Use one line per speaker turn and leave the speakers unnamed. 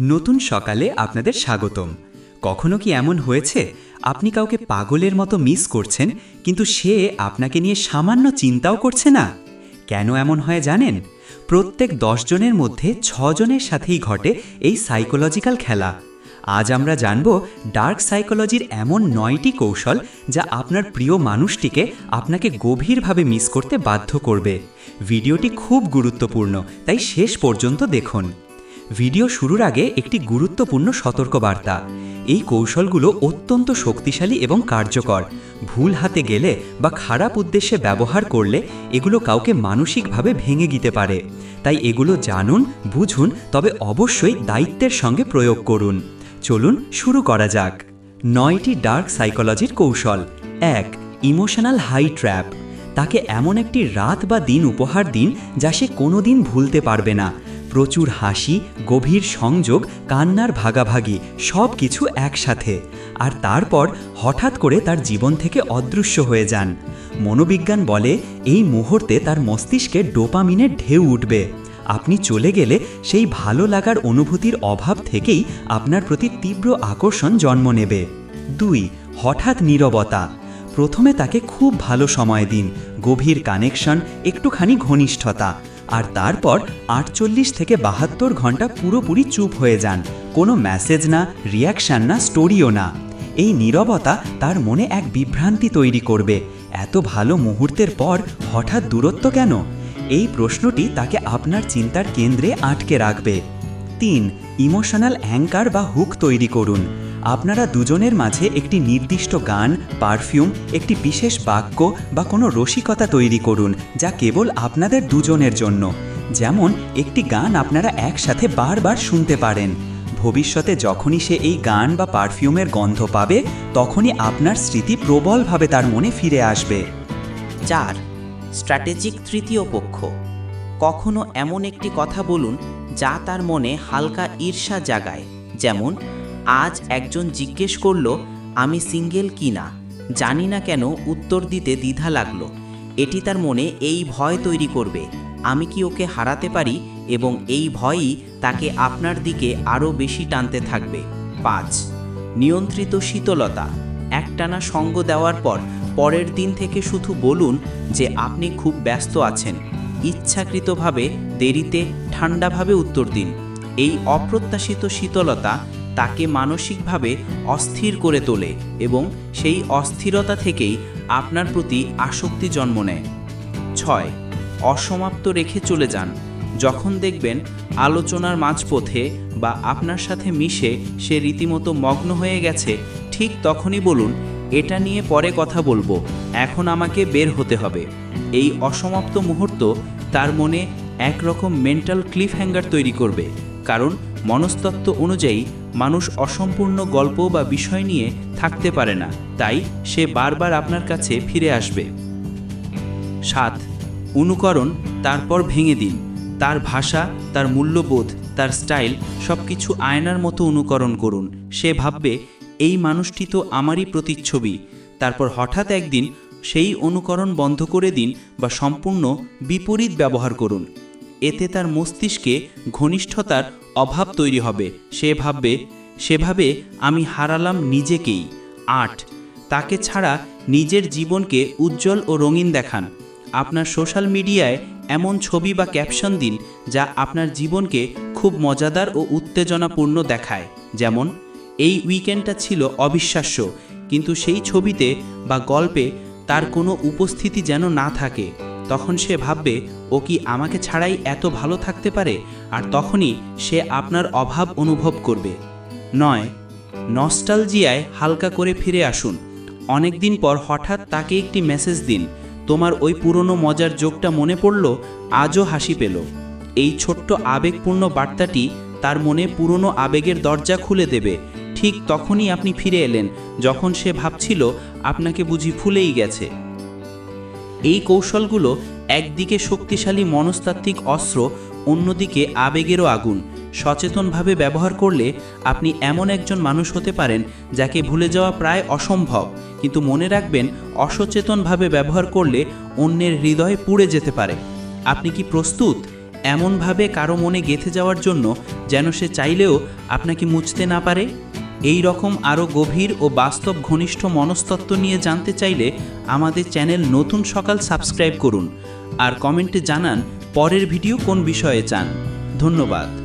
নতুন সকালে আপনাদের স্বাগতম। কখনো কি এমন হয়েছে? আপনি কাউকে পাগলের মতো মিস করছেন, কিন্তু সে আপনাকে নিয়ে সামান্য চিন্তাও করছে না? কেন এমন হয় জানেন? প্রত্যেক জনের মধ্যে ছজনের সাথেই ঘটে এই সাইকোলজিক্যাল খেলা। আজ আমরা জানব ডার্ক সাইকোলজির এমন নয়টি কৌশল যা আপনার প্রিয় মানুষটিকে আপনাকে গভীরভাবে মিস করতে বাধ্য করবে। ভিডিওটি খুব গুরুত্বপূর্ণ, তাই শেষ পর্যন্ত দেখুন। ভিডিও শুরুর আগে একটি গুরুত্বপূর্ণ সতর্কবার্তা। এই কৌশলগুলো অত্যন্ত শক্তিশালী এবং কার্যকর। ভুল হাতে গেলে বা খারাপ উদ্দেশ্যে ব্যবহার করলে এগুলো কাউকে মানসিকভাবে ভেঙে দিতে পারে। তাই এগুলো জানুন, বুঝুন, তবে অবশ্যই দায়িত্বের সঙ্গে প্রয়োগ করুন। চলুন শুরু করা যাক। নয়টি ডার্ক সাইকোলজির কৌশল। এক, ইমোশনাল হাই ট্র্যাপ। তাকে এমন একটি রাত বা দিন উপহার দিন যা সে কোনো দিন ভুলতে পারবে না। প্রচুর হাসি, গভীর সংযোগ, কান্নার ভাগাভাগি, সব কিছু একসাথে। আর তারপর হঠাৎ করে তার জীবন থেকে অদৃশ্য হয়ে যান। মনোবিজ্ঞান বলে এই মুহূর্তে তার মস্তিষ্কে ডোপামিনের ঢেউ উঠবে। আপনি চলে গেলে সেই ভালো লাগার অনুভূতির অভাব থেকেই আপনার প্রতি তীব্র আকর্ষণ জন্ম নেবে। দুই, হঠাৎ নীরবতা। প্রথমে তাকে খুব ভালো সময় দিন, গভীর কানেকশন, একটুখানি ঘনিষ্ঠতা। আর তারপর আটচল্লিশ থেকে বাহাত্তর ঘণ্টা পুরোপুরি চুপ হয়ে যান। কোনো মেসেজ না রিয়াকশান না স্টোরিও না। এই নীরবতা তার মনে এক বিভ্রান্তি তৈরি করবে। এত ভালো মুহূর্তের পর হঠাৎ দূরত্ব কেন? এই প্রশ্নটি তাকে আপনার চিন্তার কেন্দ্রে আটকে রাখবে। তিন ইমোশনাল অ্যাঙ্কার বা হুক তৈরি করুন। আপনারা দুজনের মাঝে একটি নির্দিষ্ট গান, পারফিউম, একটি বিশেষ বাক্য বা কোনো রসিকতা তৈরি করুন, যা কেবল আপনাদের দুজনের জন্য। যেমন, একটি গান আপনারা একসাথে বারবার শুনতে পারেন। ভবিষ্যতে যখনই সে এই গান বা পারফিউমের গন্ধ পাবে, তখনই আপনার স্মৃতি প্রবলভাবে তার মনে ফিরে আসবে।
চার, স্ট্র্যাটেজিক তৃতীয় পক্ষ। কখনো এমন একটি কথা বলুন, যা তার মনে হালকা ঈর্ষা জাগায়। যেমন আজ একজন জিজ্ঞেস করল, আমি সিঙ্গেল কি না? জানি না কেন, উত্তর দিতে দ্বিধা লাগল। এটি তার মনে এই ভয় তৈরি করবে। আমি কি ওকে হারাতে পারি? এবং এই ভয়ই তাকে আপনার দিকে আরও বেশি টানতে থাকবে। পাঁচ, নিয়ন্ত্রিত শীতলতা। একটানা সঙ্গ দেওয়ার পর, পরের দিন থেকে শুধু বলুন যে আপনি খুব ব্যস্ত আছেন। ইচ্ছাকৃতভাবে দেরিতে, ঠান্ডাভাবে উত্তর দিন। এই অপ্রত্যাশিত শীতলতা তাকে মানসিকভাবে অস্থির করে তোলে এবং সেই অস্থিরতা থেকেই আপনার প্রতি আসক্তি জন্ম নেয়। ছয়, অসমাপ্ত রেখে চলে যান। যখন দেখবেন আলোচনার মাঝপথে বা আপনার সাথে মিশে সে রীতিমতো মগ্ন হয়ে গেছে, ঠিক তখনই বলুন, এটা নিয়ে পরে কথা বলব। এখন আমাকে বের হতে হবে। এই অসমাপ্ত মুহূর্ত তার মনে একরকম মেন্টাল ক্লিফ হ্যাঙ্গার তৈরি করবে। কারণ মনস্তত্ত্ব অনুযায়ী মানুষ অসম্পূর্ণ গল্প বা বিষয় নিয়ে থাকতে পারে না, তাই সে বারবার আপনার কাছে ফিরে আসবে। সাত, অনুকরণ, তারপর ভেঙে দিন। তার ভাষা, তার মূল্যবোধ, তার স্টাইল সব কিছু আয়নার মতো অনুকরণ করুন। সে ভাববে, এই মানুষটি তো আমারই প্রতিচ্ছবি। তারপর হঠাৎ একদিন সেই অনুকরণ বন্ধ করে দিন বা সম্পূর্ণ বিপরীত ব্যবহার করুন। এতে তার মস্তিষ্কে ঘনিষ্ঠতার অভাব তৈরি হবে। সে ভাববে, সেভাবে আমি হারালাম নিজেকেই। আট, তাকে ছাড়া নিজের জীবনকে উজ্জ্বল ও রঙিন দেখান। আপনার সোশ্যাল মিডিয়ায় এমন ছবি বা ক্যাপশন দিন, যা আপনার জীবনকে খুব মজাদার ও উত্তেজনাপূর্ণ দেখায়। যেমন, এই উইকেন্ডটা ছিল অবিশ্বাস্য, কিন্তু সেই ছবিতে বা গল্পে তার কোনো উপস্থিতি যেন না থাকে। তখন সে ভাববে, ও কি আমাকে ছাড়াই এত ভালো থাকতে পারে? আর তখনই সে আপনার অভাব অনুভব করবে। নয়, নস্টালজিয়ায় হালকা করে ফিরে আসুন। অনেক দিন পর হঠাৎ তাকে একটি মেসেজ দিন। তোমার ওই পুরনো মজার যোগটা মনে পড়ল? আজও হাসি পেল। এই ছোট্ট আবেগপূর্ণ বার্তাটি তার মনে পুরনো আবেগের দরজা খুলে দেবে। ঠিক তখনই আপনি ফিরে এলেন, যখন সে ভাবছিল, আপনাকে বুঝি ভুলেই গেছে। এই কৌশলগুলো একদিকে শক্তিশালী মনস্তাত্ত্বিক অস্ত্র, অন্যদিকে আবেগেরও আগুন। সচেতনভাবে ব্যবহার করলে আপনি এমন একজন মানুষ হতে পারেন যাকে ভুলে যাওয়া প্রায় অসম্ভব। কিন্তু মনে রাখবেন, অসচেতনভাবে ব্যবহার করলে অন্যের হৃদয় পুড়ে যেতে পারে। আপনি কি প্রস্তুত? এমনভাবে কারও মনে গেঁথে যাওয়ার জন্য যেন সে চাইলেও আপনাকে মুছতে না পারে? এই রকম আরও গভীর ও বাস্তব ঘনিষ্ঠ মনস্তত্ত্ব নিয়ে জানতে চাইলে আমাদের চ্যানেল নতুন সকাল সাবস্ক্রাইব করুন। আর কমেন্টে জানান পরের ভিডিও কোন বিষয়ে চান। ধন্যবাদ।